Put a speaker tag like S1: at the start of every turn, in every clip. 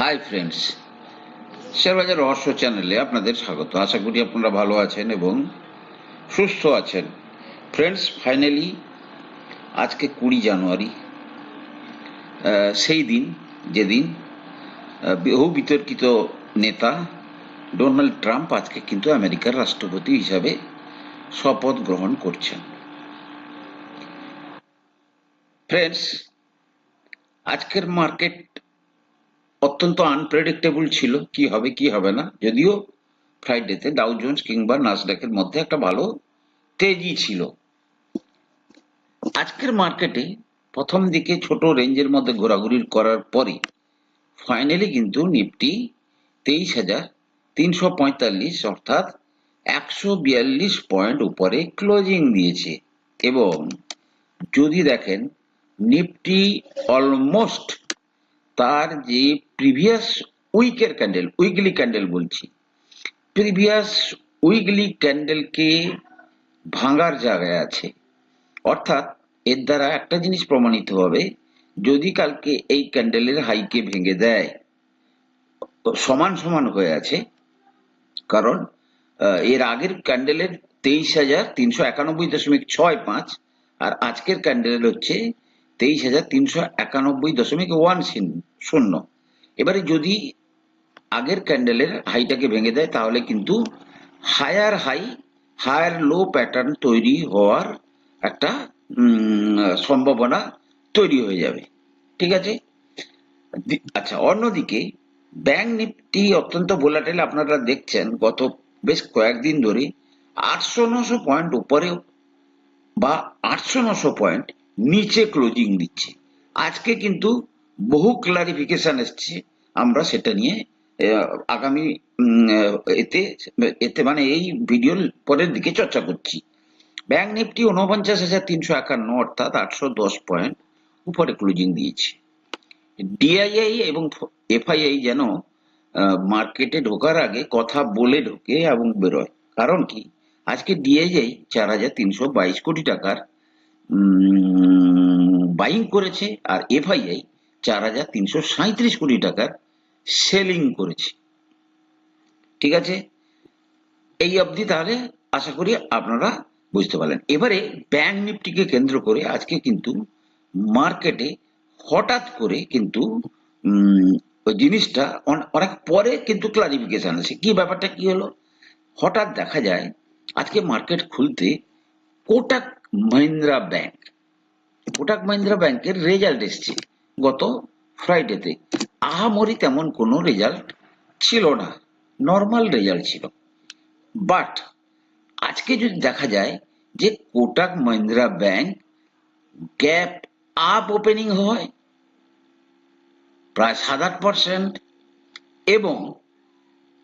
S1: Hi friends শেয়ারবাজার রহস্য চ্যানেলে আপনাদের স্বাগত। আশা করি আপনারা ভালো আছেন এবং সুস্থ আছেন। ফ্রেন্ডস ফাইনালি আজকে কুড়ি জানুয়ারি সেই দিন, যেদিন বহু বিতর্কিত নেতা ডোনাল্ড ট্রাম্প আজকে কিন্তু আমেরিকার রাষ্ট্রপতি হিসাবে শপথ গ্রহণ করছেন। ফ্রেন্ডস আজকের মার্কেট অত্যন্ত আনপ্রেডিক্টেবল ছিল, কি হবে কি হবে না। যদিও ফ্রাইডেতে ডাউ জোন্স কিংবা নাসডাকের মধ্যে একটা ভালো তেজি ছিল। আজকের মার্কেটে প্রথম দিকে ছোট রেঞ্জের মধ্যে ঘোরাঘুরি করার পরে ফাইনালি কিন্তু নিফটি তেইশ হাজার তিনশো পঁয়তাল্লিশ অর্থাৎ একশো বিয়াল্লিশ পয়েন্ট উপরে ক্লোজিং দিয়েছে। এবং যদি দেখেন, নিফটি অলমোস্ট তার যে প্রিভিয়াস উইকের ক্যান্ডেল উইকলি ক্যান্ডেল বলছি প্রিভিয়াস উইকলি ক্যান্ডেলকে ভাঙার জায়গায় আছে। অর্থাৎ এর দ্বারা একটা জিনিস প্রমাণিত হবে, যদি কালকে এই ক্যান্ডেলের হাইকে ভেঙে দেয় সমান সমান হয়ে আছে, কারণ এর আগের ক্যান্ডেলের তেইশ হাজার তিনশো একানব্বই দশমিক ছয় পাঁচ আর আজকের ক্যান্ডেল হচ্ছে তেইশ হাজার তিনশো একানব্বই দশমিক ওয়ান শূন্য এবারে যদি আগের ক্যান্ডেলের হাইটাকে ভেঙে দেয়, তাহলে কিন্তু higher high, higher low pattern তৈরি হওয়ার একটা সম্ভাবনা তৈরি হয়ে যাবে। ঠিক আছে? আচ্ছা অন্যদিকে ব্যাংক নিফটি অত্যন্ত ভোলাটাইল আপনারা দেখছেন, গত বেশ কয়েকদিন ধরে আটশো নশো পয়েন্ট উপরে বা আটশো নশো পয়েন্ট নিচে ক্লোজিং দিচ্ছে। আজকে কিন্তু বহু ক্লারিফিকেশন এসছে। আমরা সেটা নিয়ে আগামী এতে এতে মানে এই ভিডিওর পরের দিকে চর্চা করছি। ব্যাংক নিফটি উনপঞ্চাশ হাজার তিনশো একান্ন অর্থাৎ আটশো দশ পয়েন্ট উপরে ক্লোজিং দিয়েছে। ডিআইআই এবং এফআইআই যেন মার্কেটে ঢোকার আগে কথা বলে ঢোকে এবং বেরোয়। কারণ কি? আজকে ডিআইআই চার হাজার তিনশো বাইশ কোটি টাকার বাইং করেছে আর এফআইআই চার হাজার তিনশো সাঁত্রিশ কোটি টাকার সেলিং করেছে। ঠিক আছে? এই অবধি তাহলে আশা করি আপনারা বুঝতে পারলেন। এবারে ব্যাংক নিফটিকে কেন্দ্র করে আজকে কিন্তু মার্কেটে হঠাৎ করে কিন্তু ওই জিনিসটা অন- অনেক পরে কিন্তু ক্লারিফিকেশন আছে কি ব্যাপারটা, কি হলো? হঠাৎ দেখা যায় আজকে মার্কেট খুলতে কোটাক মহিন্দ্রা ব্যাংক কোটাক মহিন্দ্রা ব্যাংকের রেজাল্ট এসছে গত ফ্রাইডেতে আহামরি তেমন কোনো রেজাল্ট ছিল না নর্মাল রেজাল্ট ছিল। বাট আজকে যদি দেখা যায় যে Kotak Mahindra bank gap up opening হয়, প্রায় সাত আট পার্সেন্ট এবং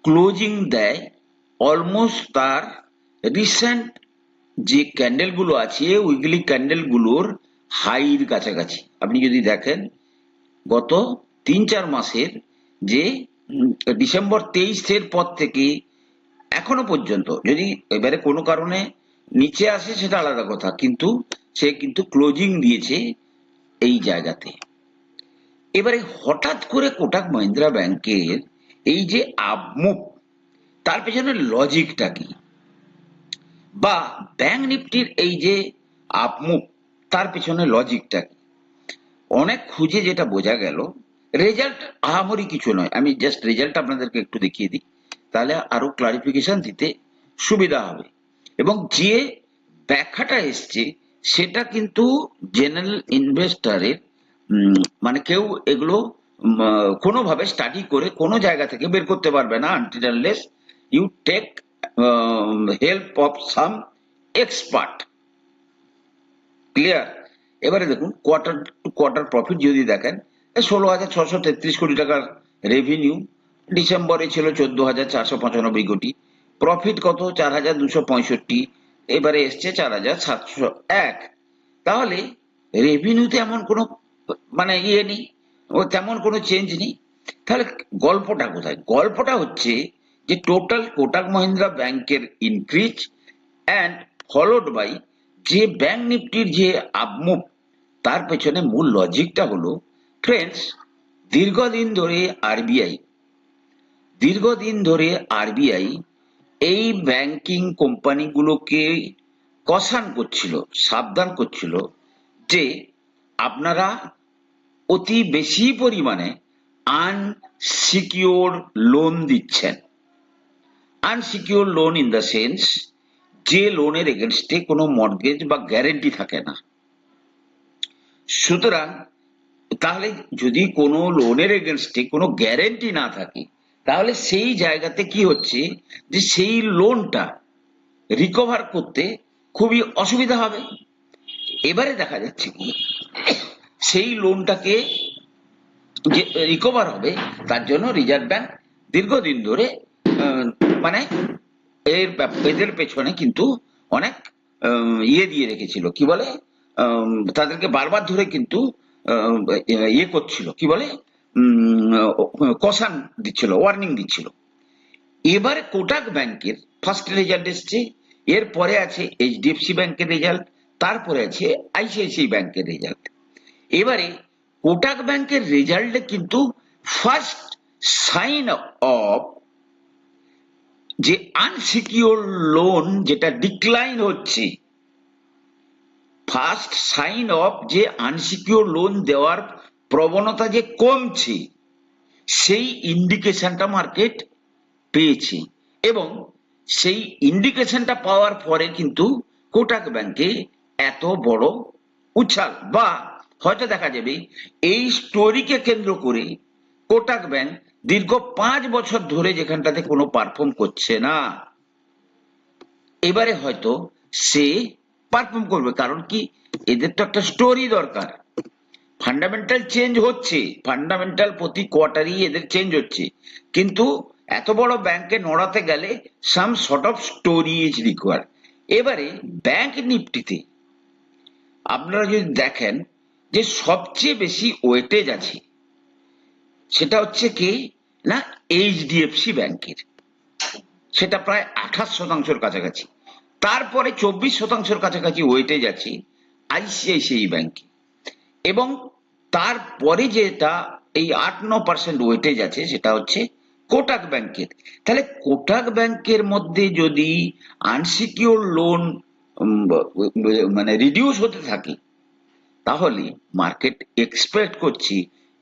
S1: ক্লোজিং দেয় অলমোস্ট তার রিসেন্ট যে ক্যান্ডেলগুলো আছে উইকলি ক্যান্ডেলগুলোর হাইর কাছাকাছি। আপনি যদি দেখেন, গত তিন চার মাসের যে ডিসেম্বর তেইশের পর থেকে এখনও পর্যন্ত, যদি এবারে কোনো কারণে নিচে আসে, সেটা আলাদা কথা, কিন্তু সে কিন্তু ক্লোজিং দিয়েছে এই জায়গাতে। এবারে হঠাৎ করে কোটাক মহিন্দ্রা ব্যাংকের এই যে আপমুভ তার পেছনে লজিকটা কি? বা ব্যাংক নিফটির এই যে আপমুভ তার পেছনে লজিকটা কি? অনেক খুঁজে যেটা বোঝা গেল রেজাল্ট আহামরি কিছু নয়। আমি জাস্ট রেজাল্ট আপনাদেরকে একটু দেখিয়ে দিই, তাহলে আরও ক্লারিফিকেশন দিতে সুবিধা হবে। এবং যে ব্যাখ্যাটা এসছে, সেটা কিন্তু জেনারেল ইনভেস্টারের মানে কেউ এগুলো কোনোভাবে স্টাডি করে কোনো জায়গা থেকে বের করতে পারবে না unless you take help of some expert clear এবারে দেখুন কোয়ার্টার টু কোয়ার্টার প্রফিট যদি দেখেন ষোলো হাজার ছশো তেত্রিশ কোটি টাকার রেভিনিউ ডিসেম্বরে ছিল চোদ্দ হাজার চারশো পঁচানব্বই কোটি প্রফিট কত? চার হাজার দুশো পঁয়ষট্টি, এবারে এসছে চার হাজার সাতশো এক। তাহলে রেভিনিউতে এমন কোনো মানে ইয়ে নেই, ও তেমন কোনো চেঞ্জ নেই। তাহলে গল্পটা কোথায়? গল্পটা হচ্ছে যে টোটাল কোটাক মহিন্দ্রা ব্যাংকের ইনক্রিজ অ্যান্ড ফলোড বাই যে ব্যাংক নিফটির যে আপমুভ তার পেছনে মূল লজিকটা হলো ফ্রেন্ডস দীর্ঘদিন ধরে আরবিআই দীর্ঘদিন ধরে আরবিআই এই ব্যাংকিং কোম্পানিগুলোকে কষান করছিল, সাবধান করছিল যে আপনারা অতি বেশি পরিমাণে আনসিকিওর লোন দিচ্ছেন। Unsecure loan in the sense যে লোনের এগেনস্টে কোনো মর্গেজ বা গ্যারেন্টি থাকে না। সুতরাং, তাহলে যদি কোনো লোনের এগেনস্টে কোনো গ্যারেন্টি না থাকে, তাহলে সেই জায়গাতে কি হচ্ছে যে সেই লোনটা রিকভার করতে খুবই অসুবিধা হবে। এবারে দেখা যাচ্ছে কি, সেই লোনটাকে যে রিকভার হবে, তার জন্য রিজার্ভ ব্যাংক দীর্ঘদিন ধরে মানে এর এদের পেছনে কিন্তু অনেক ইয়ে দিয়ে রেখেছিল। কি বলে? তাদেরকে বারবার ধরে কিন্তু ইয়ে করছিল। কি বলে? কষান দিচ্ছিল ওয়ার্নিং দিচ্ছিল। এবারে কোটাক ব্যাংকের ফার্স্ট রেজাল্ট এসছে। এরপরে আছে এইচডিএফসি ব্যাংকের রেজাল্ট তারপরে আছে আইসিআইসিআই ব্যাংকের রেজাল্ট এবারে কোটাক ব্যাংকের রেজাল্টে কিন্তু ফার্স্ট সাইন অফ যে আনসিকিওর লোন যেটা ডিক্লাইন হচ্ছে ফার্স্ট সাইন অফ যে আনসিকিওর লোন দেওয়ার প্রবণতা যে কমছে, সেই ইন্ডিকেশনটা মার্কেট পেয়েছে। এবং সেই ইন্ডিকেশনটা পাওয়ার পরে কিন্তু কোটাক ব্যাংকে এত বড় উচ্ছাল বা হয়তো দেখা যাবে এই স্টোরিকে কেন্দ্র করে কোটাক ব্যাংক দীর্ঘ পাঁচ বছর ধরে যেখানটাতে কোনো পারফর্ম করছে না। এবারে হয়তো সে পারফর্ম করবে, কারণ কি? এদের তো একটা স্টোরি দরকার। ফান্ডামেন্টাল চেঞ্জ হচ্ছে। ফান্ডামেন্টাল প্রতি কোয়ার্টারই এদের চেঞ্জ হচ্ছে। কিন্তু এত বড় ব্যাংকে নড়াতে গেলে some sort of story is required এবারে ব্যাংক নিফটিতে আপনারা যদি দেখেন যে সবচেয়ে বেশি ওয়েটেজ আছে সেটা হচ্ছে কি না, এইচডিএফসি ব্যাংকের। সেটা প্রায় আঠাশ শতাংশের কাছাকাছি। তারপরে চব্বিশ শতাংশের কাছাকাছি ওয়েটেজ আছে আইসিআইসিআই ব্যাংকে। এবং তারপরে যেটা এই আট ন পার্সেন্ট ওয়েটেজ আছে সেটা হচ্ছে কোটাক ব্যাংকের। তাহলে কোটাক ব্যাংকের মধ্যে যদি আনসিকিওর লোন মানে রিডিউস হতে থাকে, তাহলে মার্কেট এক্সপেক্ট করছি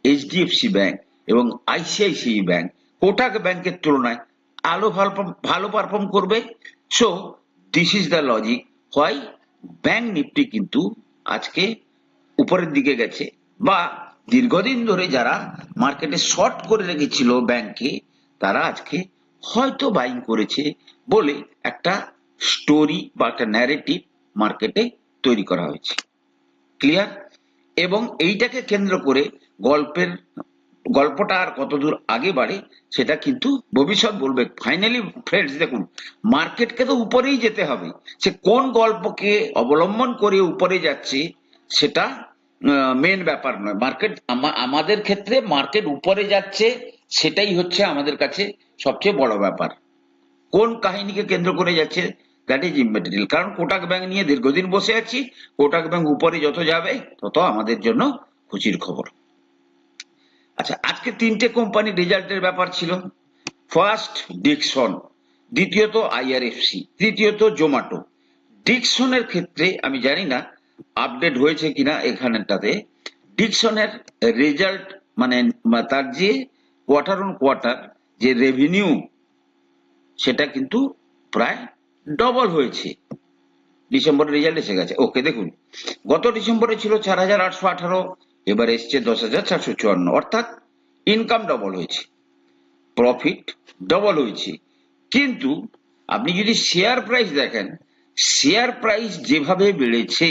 S1: এইচডিএফসি ব্যাংক। এবং আইসিআইসিআই ব্যাংক, কোটাক ব্যাংকের তুলনায় আলো ভালো ভালো পারফর্ম করবে। So this is the logic why bank Nifty কিন্তু আজকে উপরের দিকে গেছে বা দীর্ঘদিন ধরে যারা মার্কেটে শর্ট করে রেখেছিল ব্যাংকে তারা আজকে হয়তো বাইং করেছে বলে একটা স্টোরি বা একটা ন্যারেটিভ মার্কেটে তৈরি করা হয়েছে। ক্লিয়ার এবং এইটাকে কেন্দ্র করে গল্পের গল্পটা আর কতদূর আগে বাড়ে সেটা কিন্তু ভবিষ্যৎ বলবে। ফাইনালি ফ্রেন্ডস দেখুন মার্কেটকে তো উপরেই যেতে হবে। সে কোন গল্পকে অবলম্বন করে উপরে যাচ্ছে সেটা মেন ব্যাপার নয়। মার্কেট আমাদের ক্ষেত্রে মার্কেট উপরে যাচ্ছে সেটাই হচ্ছে আমাদের কাছে সবচেয়ে বড় ব্যাপার। কোন কাহিনীকে কেন্দ্র করে যাচ্ছে দ্যাট ইজ ইমেটেরিয়াল কারণ কোটাক ব্যাংক নিয়ে দীর্ঘদিন বসে আছি, কোটাক ব্যাংক উপরে যত যাবে, তত আমাদের জন্য খুশির খবর। আচ্ছা আজকে তিনটে কোম্পানি রেজাল্টের ব্যাপার ছিল। ফার্স্ট ডিকসন দ্বিতীয়ত আইআরএফসি তৃতীয়ত জোম্যাটো ডিকসনের ক্ষেত্রে, আমি জানি না আপডেট হয়েছে কিনা এখানটাতে। ডিকসনের রেজাল্ট মানে তার যে কোয়ার্টার অন কোয়ার্টার যে রেভিনিউ সেটা কিন্তু প্রায় ডবল হয়েছে। ডিসেম্বরের রেজাল্ট এসে গেছে। ওকে দেখুন, গত ডিসেম্বরে ছিল চার হাজার আটশো আঠারো এবার এসছে দশ হাজার চারশো চুয়ান্ন, অর্থাৎ ইনকাম ডবল হয়েছে প্রফিট ডবল হয়েছে। কিন্তু আপনি যদি শেয়ার প্রাইস দেখেন শেয়ার প্রাইস যেভাবে বেড়েছে,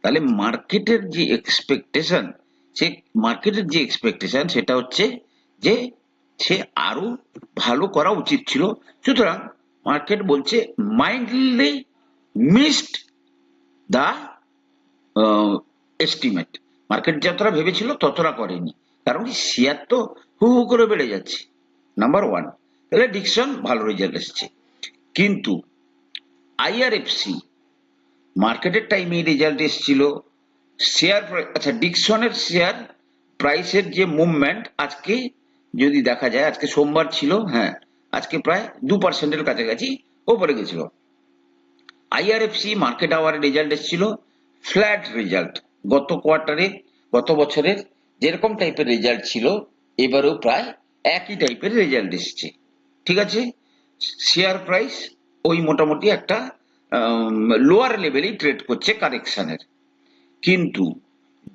S1: তাহলে মার্কেটের যে এক্সপেকটেশন সে মার্কেটের যে এক্সপেকটেশন সেটা হচ্ছে যে সে আরও ভালো করা উচিত ছিল। সুতরাং মার্কেট বলছে mildly missed the estimate market যতটা ভেবেছিল ততটা করেনি। কারণ কি শেয়ার তো হু হু করে বেড়ে যাচ্ছে। নাম্বার ওয়ান তাহলে ডিকশন ভালো রেজাল্ট এসছে। কিন্তু আইআরএফসি মার্কেটের টাইমে রেজাল্ট এসেছিল। শেয়ার আচ্ছা ডিকশনের শেয়ার প্রাইসের যে মুভমেন্ট আজকে যদি দেখা যায়, আজকে সোমবার ছিল হ্যাঁ আজকে প্রায় দু পার্সেন্টের কাছাকাছি ওপরে গেছিল। আইআরএফসি মার্কেট আওয়ার রেজাল্ট এসেছিল ফ্ল্যাট রেজাল্ট গত কোয়ার্টারে গত বছরের যেরকম টাইপের রেজাল্ট ছিল, এবারেও প্রায় একই টাইপের রেজাল্ট এসেছে। ঠিক আছে? শেয়ার প্রাইস ওই মোটামুটি একটা লোয়ার লেভেলেই ট্রেড করছে কারেকশনের কিন্তু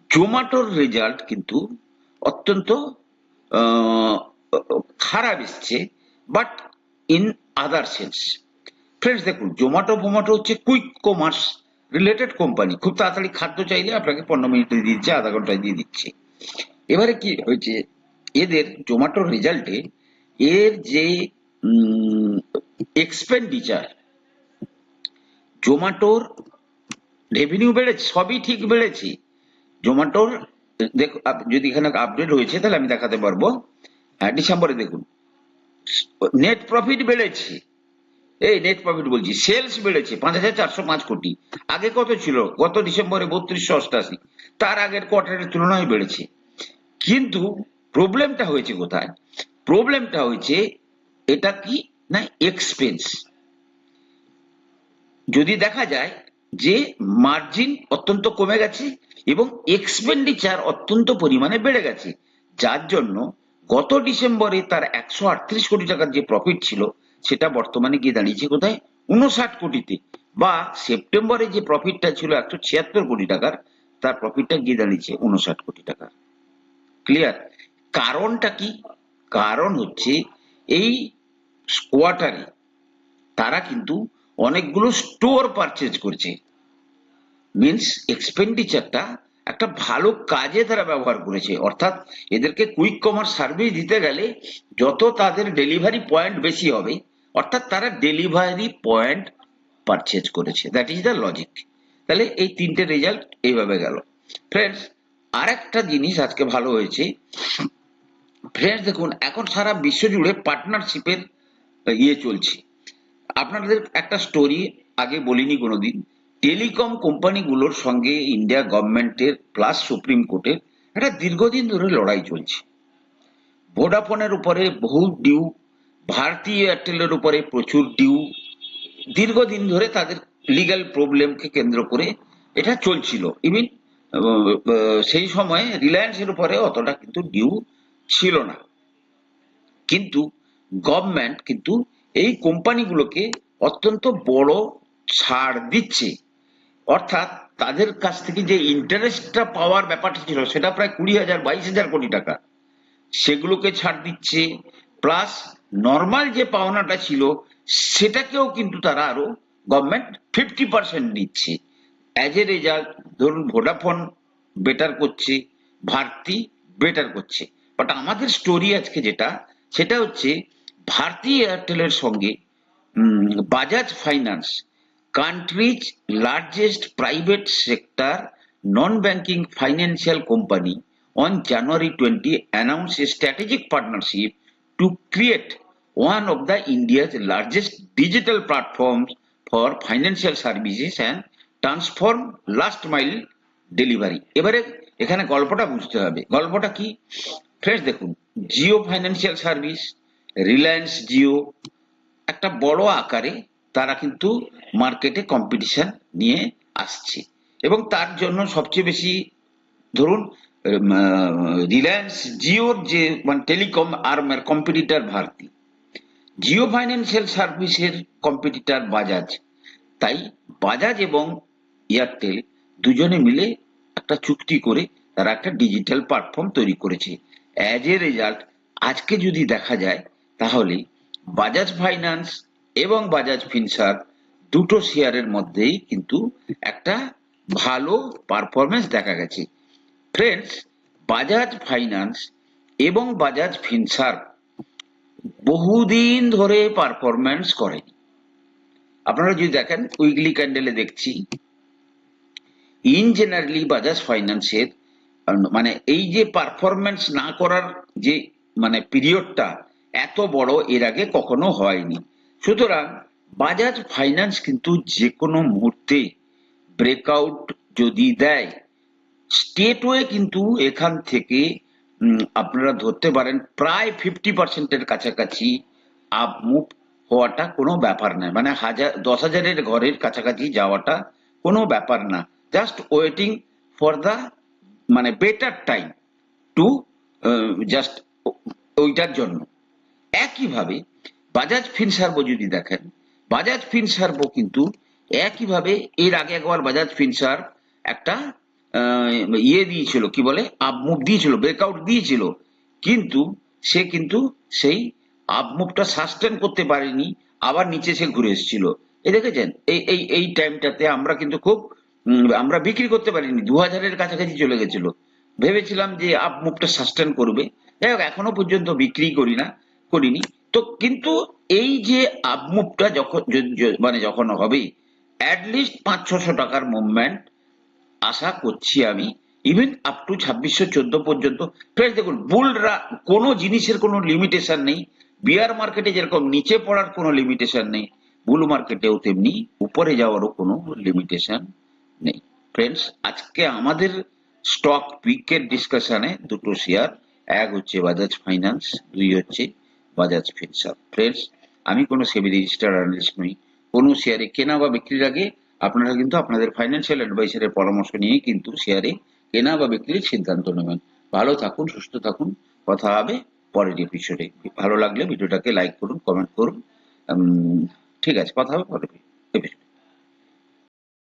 S1: জোম্যাটোর রেজাল্ট কিন্তু অত্যন্ত খারাপ এসছে but in other sense friends দেখুন জোম্যাটো ফোম্যাটো হচ্ছে কুইক কমার্স রিলেটেড কোম্পানি খুব তাড়াতাড়ি খাদ্য চাইলে আপনাকে পনেরো মিনিটে দিয়ে দিচ্ছে, আধা ঘন্টায় দিয়ে দিচ্ছে। এবারে কি হয়েছে, এদের জোম্যাটোর রেজাল্টে এর যে এক্সপেন্ডিচার জোম্যাটোর রেভিনিউ বেড়েছে, সবই ঠিক বেড়েছে। জোম্যাটোর, দেখো যদি এখানে আপডেট হয়েছে, তাহলে আমি দেখাতে পারব। হ্যাঁ ডিসেম্বরে দেখুন নেট প্রফিট বেড়েছে। এই নেট প্রফিট বলছি সেলস বেড়েছে পাঁচ হাজার চারশো পাঁচ কোটি। আগে কত ছিল? গত ডিসেম্বরে বত্রিশশো অষ্টাশি। তার আগের কোয়ার্টারের তুলনায় বেড়েছে। কিন্তু প্রবলেমটা হয়েছে কোথায়? প্রবলেমটা হয়েছে এটা কি না এক্সপেন্স যদি দেখা যায় যে মার্জিন অত্যন্ত কমে গেছে এবং এক্সপেন্ডিচার অত্যন্ত পরিমাণে বেড়ে গেছে, যার জন্য গত ডিসেম্বরে তার একশো আটত্রিশ কোটি টাকার যে প্রফিট ছিল সেটা বর্তমানে গিয়ে দাঁড়িয়েছে কোথায়? উনষাট কোটিতে। বা সেপ্টেম্বরে যে প্রফিটটা ছিল একশো ছিয়াত্তর কোটি টাকার, তার প্রফিটটা গিয়ে দাঁড়িয়েছে উনষাট কোটি টাকার। ক্লিয়ার কারণটা কি? কারণ হচ্ছে এই কোয়ার্টারে তারা কিন্তু অনেকগুলো স্টোর পারচেজ করছে। মিনস এক্সপেন্ডিচারটা একটা ভালো কাজে তারা ব্যবহার করেছে। অর্থাৎ এদেরকে কুইক কমার্স সার্ভিস দিতে গেলে যত তাদের ডেলিভারি পয়েন্ট বেশি হবে, অর্থাৎ তারা ডেলিভারি পয়েন্ট পারচেজ করেছে। দ্যাট ইজ দ্য লজিক তাহলে এই তিনটে রেজাল্ট এইভাবে গেল। ফ্রেন্ডস আর একটা জিনিস আজকে ভালো হয়েছে। ফ্রেন্ডস দেখুন, এখন সারা বিশ্ব জুড়ে পার্টনারশিপের ইয়ে চলছে। আপনাদের একটা স্টোরি আগে বলিনি কোনোদিন। টেলিকম কোম্পানিগুলোর সঙ্গে ইন্ডিয়া গভর্নমেন্টের প্লাস সুপ্রিম কোর্টের একটা দীর্ঘদিন ধরে লড়াই চলছে। ভোডাফোনের উপরে বহু ডিউ ভারতী এয়ারটেলের উপরে প্রচুর ডিউ দীর্ঘদিন ধরে তাদের লিগ্যাল প্রবলেমকে কেন্দ্র করে এটা চলছিল। ইভিন সেই সময়ে রিলায়েন্সের উপরে অতটা কিন্তু ডিউ ছিল না। কিন্তু গভর্নমেন্ট কিন্তু এই কোম্পানিগুলোকে অত্যন্ত বড় ছাড় দিচ্ছে। অর্থাৎ তাদের কাছ থেকে যে ইন্টারেস্টটা পাওয়ার ব্যাপারটা ছিল, সেটা প্রায় কুড়ি হাজার, বাইশ হাজার কোটি টাকা। সেগুলোকে ছাড় দিচ্ছে প্লাস নর্মাল যে পাওনাটা ছিল, সেটাকেও কিন্তু তারা আরও গভর্নমেন্ট ফিফটি পার্সেন্ট দিচ্ছে। অ্যাজ এ রেজাল্ট ধরুন ভোডাফোন বেটার করছে ভারতী বেটার করছে। বাট আমাদের স্টোরি আজকে যেটা, সেটা হচ্ছে ভারতী এয়ারটেলের সঙ্গে Bajaj finance country's largest private sector non banking financial company on January twenty announce a strategic partnership to create one of the India's largest digital platform for financial services and transform last mile delivery এবারে এখানে গল্পটা বুঝতে হবে। গল্পটা কি? Fresh দেখুন। Jio financial service Reliance Jio একটা বড় আকারে তারা কিন্তু মার্কেটে কম্পিটিশন নিয়ে আসছে। এবং তার জন্য সবচেয়ে বেশি ধরুন রিলায়েন্স জিওর যে মানে টেলিকম আর্মের কম্পিটিটার ভারতী জিও ফাইন্যান্সিয়াল সার্ভিসের কম্পিটিটার বাজাজ তাই বাজাজ এবং এয়ারটেল দুজনে মিলে একটা চুক্তি করে তারা একটা ডিজিটাল প্ল্যাটফর্ম তৈরি করেছে। অ্যাজ এ রেজাল্ট আজকে যদি দেখা যায়, তাহলে বাজাজ ফাইন্যান্স এবং বাজাজ ফিনসার দুটো শেয়ারের মধ্যেই কিন্তু একটা ভালো পারফরমেন্স দেখা গেছে। ফ্রেন্ডস বাজাজ ফাইন্যান্স এবং বাজাজ ফিনসার বহুদিন ধরে পারফরমেন্স করেনি আপনারা যদি দেখেন উইকলি ক্যান্ডেলে দেখছি ইন জেনারেলি বাজাজ ফাইন্যান্সের মানে এই যে পারফরমেন্স না করার যে মানে পিরিয়ডটা এত বড় এর আগে কখনো হয়নি। সুতরাং বাজাজ ফাইন্যান্স কিন্তু যে কোনো মুহূর্তে ব্রেকআউট যদি দেয় স্টেটওয়ে কিন্তু এখান থেকে আপনারা ধরতে পারেন প্রায় ফিফটি পার্সেন্টের কাছাকাছি আপ মুভ হওয়াটা কোনো ব্যাপার নয়। মানে হাজার, দশ হাজারের ঘরের কাছাকাছি যাওয়াটা কোনো ব্যাপার না। জাস্ট ওয়েটিং ফর দা মানে বেটার টাইম টু জাস্ট ওইটার জন্য। একইভাবে বাজাজ ফিনসার্ভো যদি দেখেন, বাজাজ ফিনসার্ভো কিন্তু একইভাবে এর আগে একবার বাজাজ ফিনসার্ভ একটা ইয়ে দিয়েছিল, কি বলে, আপমুভ দিয়েছিল ব্রেকআউট দিয়েছিল। কিন্তু সে কিন্তু সেই আপমুভটা সাস্টেন করতে পারেনি, আবার নিচে সে ঘুরে এসেছিল। এই দেখেছেন, এই এই এই টাইমটাতে আমরা কিন্তু খুব আমরা বিক্রি করতে পারিনি দু হাজারের কাছাকাছি চলে গেছিল। ভেবেছিলাম যে আপ মুভটা সাস্টেন করবে। যাই হোক, এখনও পর্যন্ত বিক্রি করি না, করিনি। তো কিন্তু এই যে আপ মুভটা যখন মানে যখন হবে অ্যাটলিস্ট পাঁচ ছশো টাকার মুভমেন্ট আশা করছি আমি ইভেন আপ টু ছাব্বিশশো চোদ্দ পর্যন্ত। ফ্রেন্ডস দেখুন বুলরা কোনো জিনিসের কোনো লিমিটেশন নেই। বিয়ার মার্কেটে যেরকম নিচে পড়ার কোনো লিমিটেশন নেই বুল মার্কেটেও তেমনি উপরে যাওয়ারও কোনো লিমিটেশন নেই। ফ্রেন্ডস আজকে আমাদের স্টক পিকের ডিসকাশনে দুটো শেয়ার এক হচ্ছে বাজাজ ফাইন্যান্স দুই হচ্ছে বাজাজ ফিনসার্ভ ফ্রেন্ডস আমি কোনো সেবি রেজিস্টার অ্যানালিস্ট নই। কোনো শেয়ারে কেনা বা বিক্রির আগে আপনারা কিন্তু আপনাদের ফাইন্যান্সিয়াল অ্যাডভাইসারের পরামর্শ নিয়ে কিন্তু শেয়ারে কেনা বা বিক্রির সিদ্ধান্ত নেবেন। ভালো থাকুন, সুস্থ থাকুন। কথা হবে পরের এপিসোডে ভালো লাগলে ভিডিওটাকে লাইক করুন কমেন্ট করুন। ঠিক আছে, কথা হবে পরের এপিসোডে